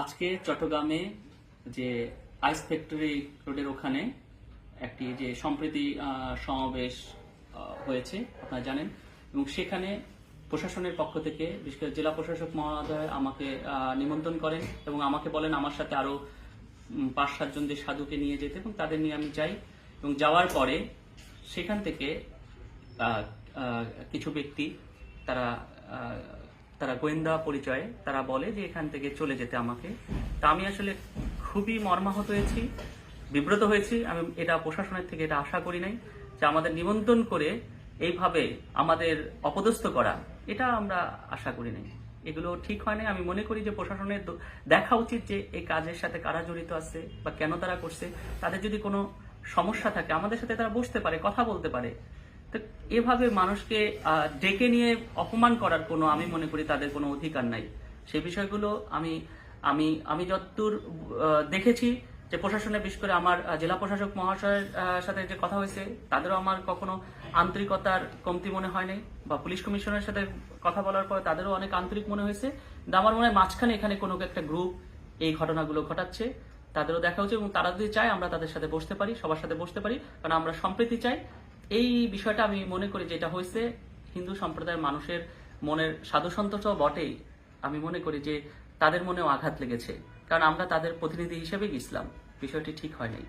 আজকে চট্টগ্রামে যে আইস ফ্যাক্টরি রোডের ওখানে একটি যে সম্প্রীতি সমাবেশ হয়েছে, আপনারা জানেন। এবং সেখানে প্রশাসনের পক্ষ থেকে, বিশেষ করে জেলা প্রশাসক মহোদয় আমাকে নিমন্ত্রণ করেন এবং আমাকে বলেন আমার সাথে আরও পাঁচ সাতজন যে সাধুকে নিয়ে যেতে এবং তাদের নিয়ে আমি যাই। এবং যাওয়ার পরে সেখান থেকে কিছু ব্যক্তি তারা তারা গোয়েন্দা পরিচয়ে, তারা বলে যে এখান থেকে চলে যেতে আমাকে। তা আমি আসলে খুবই মর্মাহত হয়েছি, বিব্রত হয়েছি। আমি এটা প্রশাসনের থেকে এটা আশা করি নাই যে আমাদের নিমন্ত্রণ করে এইভাবে আমাদের অপদস্থ করা, এটা আমরা আশা করি নাই। এগুলো ঠিক হয় না আমি মনে করি যে প্রশাসনের দেখা উচিত যে এই কাজের সাথে কারা জড়িত আছে বা কেন তারা করছে। তাদের যদি কোনো সমস্যা থাকে, আমাদের সাথে তারা বসতে পারে, কথা বলতে পারে। এভাবে মানুষকে ডেকে নিয়ে অপমান করার কোনো, আমি মনে করি তাদের কোনো অধিকার নাই। সেই বিষয়গুলো আমি আমি আমি যতদূর দেখেছি যে প্রশাসনে, বিশেষ করে আমার জেলা প্রশাসক মহাশয়ের সাথে যে কথা হয়েছে, তাদেরও আমার কখনো আন্তরিকতার কমতি মনে হয়নি বা পুলিশ কমিশনের সাথে কথা বলার পর তাদেরও অনেক আন্তরিক মনে হয়েছে। আমার মনে হয় মাঝখানে এখানে কোনো একটা গ্রুপ এই ঘটনাগুলো ঘটাচ্ছে, তাদেরও দেখা উচিত এবং তারা যদি চায় আমরা তাদের সাথে বসতে পারি, সবার সাথে বসতে পারি, কারণ আমরা সম্প্রীতি চাই। এই বিষয়টা আমি মনে করি যেটা হয়েছে, হিন্দু সম্প্রদায়ের মানুষের মনের সাধু সন্তোষ বটেই। আমি মনে করি যে তাদের মনেও আঘাত লেগেছে। কারণ আমরা তাদের প্রতিনিধি হিসেবে গেছিলাম বিষয়টি ঠিক হয় নাই